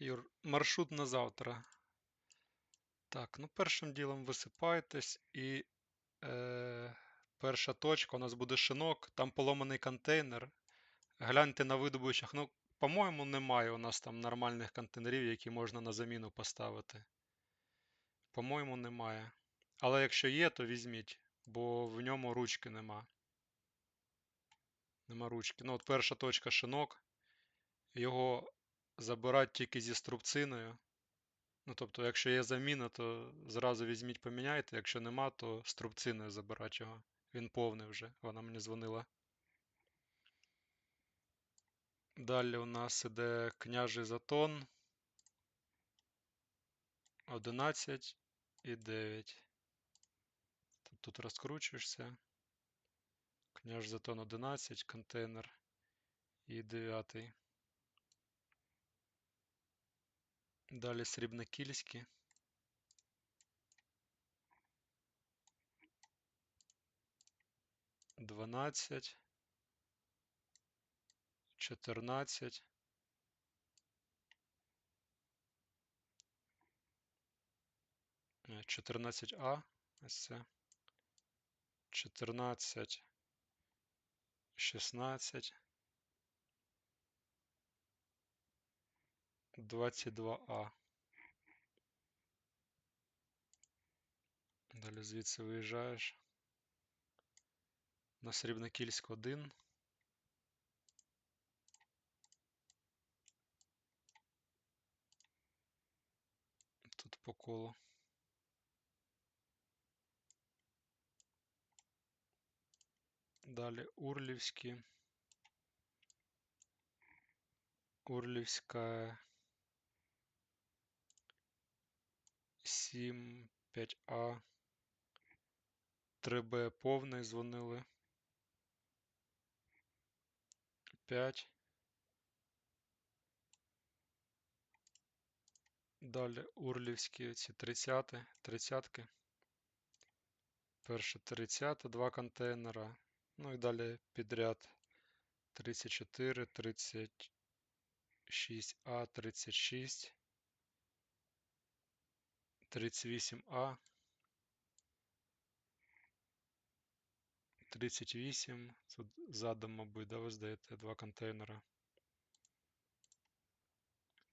Юр, маршрут на завтра. Так, ну першим ділом висипаєтесь і е, перша точка у нас буде шинок, там поломаний контейнер. Гляньте на видобучих. Ну, по-моєму, немає у нас там нормальних контейнерів, які можна на заміну поставити. По-моєму, немає. Але якщо є, то візьміть, бо в ньому ручки нема. Нема ручки. Ну, от перша точка шинок. Його забирати тільки зі струбциною. Ну, тобто, якщо є заміна, то зразу візьміть, поміняйте. Якщо нема, то струбциною забирати його. Він повний вже. Вона мені дзвонила. Далі у нас іде княжий затон. 11 і 9. Тут, розкручуєшся. Княж затон 11, контейнер і 9. Далі срібнокільські. Дванадцять. Чотирнадцять. Е, 14А. Ось це. 14. 16. 22А. Далі звідси виїжджаєш. На Срібнокільськ 1. Тут по колу. Далі Урлівські. Урлівська 7, 5А. 3Б повний дзвонили. 5. Далі Урлівські ці 30, 30. Перше 30, два контейнера. Ну і далі підряд 34, 36А, 36, 38А, 38. Тут задом, мабуть, да, ви здаєте два контейнера.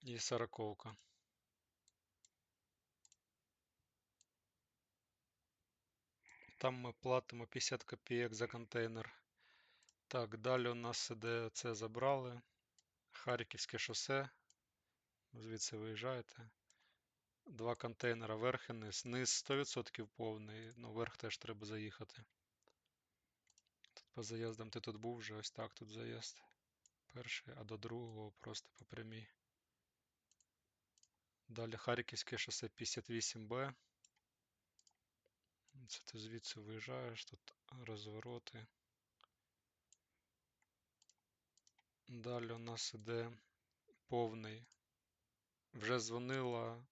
І сороковка. Там ми платимо 50 копійок за контейнер. Так, далі у нас іде це забрали. Харківське шосе. Звідси виїжджаєте. Два контейнера верх і низ. Низ 100% повний, ну верх теж треба заїхати. Тут по заїздам ти тут був вже, ось так тут заїзд. Перший, а до другого просто по прямій. Далі Харківське шосе 58Б. Це ти звідси виїжджаєш, тут розвороти. Далі у нас іде повний. Вже дзвонила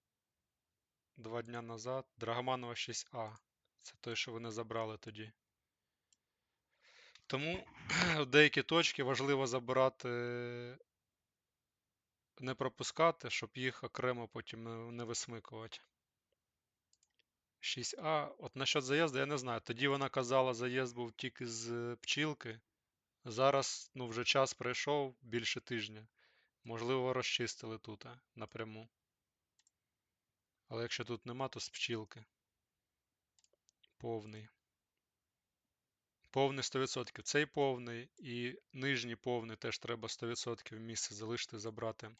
два дня назад. Драгоманова 6А. Це той, що вони забрали тоді. Тому в деякі точки важливо забирати, не пропускати, щоб їх окремо потім не- висмикувати. 6А. От насчет заїзду я не знаю. Тоді вона казала, заїзд був тільки з пчілки. Зараз, ну, вже час пройшов більше тижня. Можливо, розчистили тут напряму. Але якщо тут нема, то з пчілки. Повний. Повний 100%. Цей повний і нижній повний теж треба 100% місце залишити, забрати.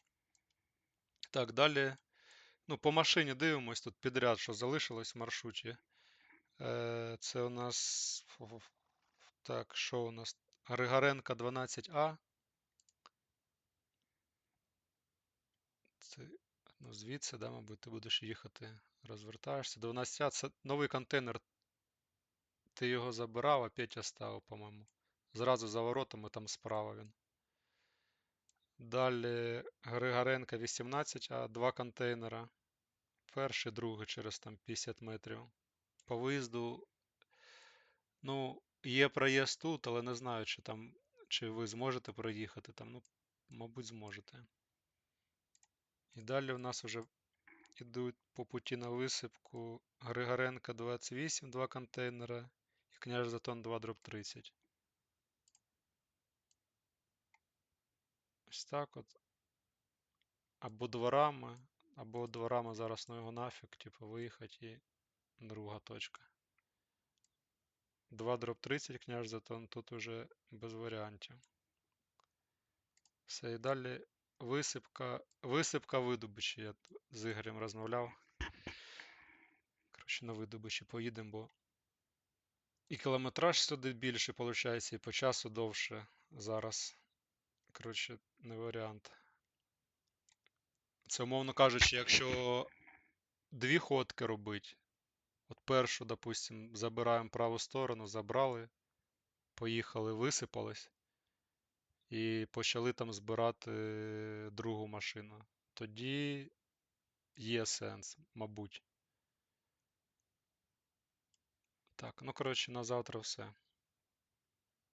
Так, далі. Ну, по машині дивимось тут підряд, що залишилось в маршруті. Е, це у нас. Так, що у нас? Григоренка 12А. Це, ну, звідси, да, мабуть, ти будеш їхати, розвертаєшся. 12А це новий контейнер. Ти його забирав, а Петя ставив, по-моєму. Зразу за воротами там справа він. Далі Григоренка 18А, два контейнера. Перший, другий через там 50 метрів. По виїзду, ну, є проїзд тут, але не знаю, чи там, чи ви зможете проїхати там. Ну, мабуть, зможете. І далі у нас вже йдуть по путі на висипку Григоренка 28, два контейнера і княж Затон 2 дроп 30. Ось так от. Або дворами, або дворами зараз ну його нафіг, типу, виїхати і друга точка. 2 дроп 30, княж Затон, тут уже без варіантів. Все, і далі висипка, висипка видобичі. Я з Ігорем розмовляв. Коротше, на видобичі поїдемо, бо і кілометраж сюди більше, виходить, і по часу довше зараз. Коротше, не варіант. Це, умовно кажучи, якщо дві ходки робить, от першу, допустим, забираємо праву сторону, забрали, поїхали, висипались і почали там збирати другу машину. Тоді є сенс, мабуть. Так, ну коротше, на завтра все.